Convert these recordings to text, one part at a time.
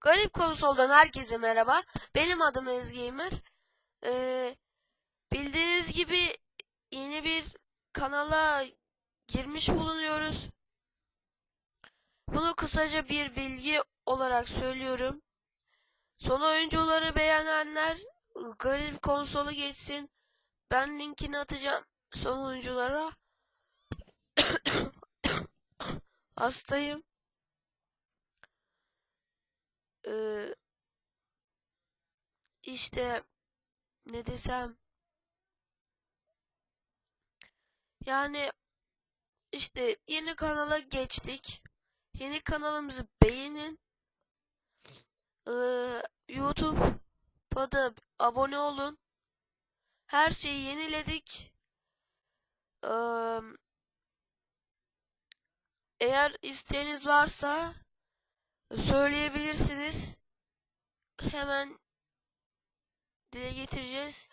Garip Konsol'dan herkese merhaba. Benim adım Ezgamer. Ee, bildiğiniz gibi yeni bir kanala girmiş bulunuyoruz. Bunu kısaca bir bilgi olarak söylüyorum. Son oyuncuları beğenenler Garip Konsol'u geçsin. Ben linkini atacağım son oyunculara. Hastayım. Ee, işte ne desem yani işte yeni kanala geçtik. Yeni kanalımızı beğenin. Ee, YouTube'a da abone olun. Her şeyi yeniledik. Ee, eğer isteğiniz varsa söyleyebilirsiniz. Hemen dile getireceğiz.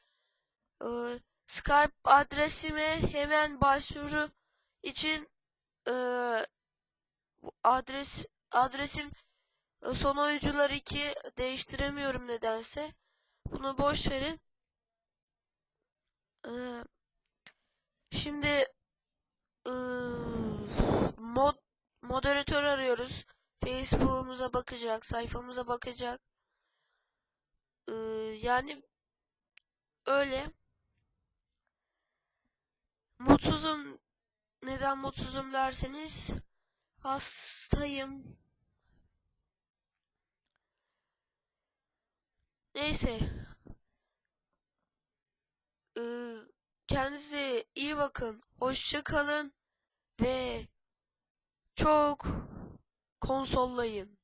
Ee, Skype adresime hemen başvuru için e, adres adresim e, son oyuncular 2 değiştiremiyorum nedense. Bunu boş verin. Ee, şimdi e, mod moderatör arıyoruz. Facebook'umuza bakacak, sayfamıza bakacak. Yani öyle. Mutsuzum. Neden mutsuzum derseniz hastayım. Neyse. Kendinize iyi bakın. Hoşça kalın ve çok konsollayın.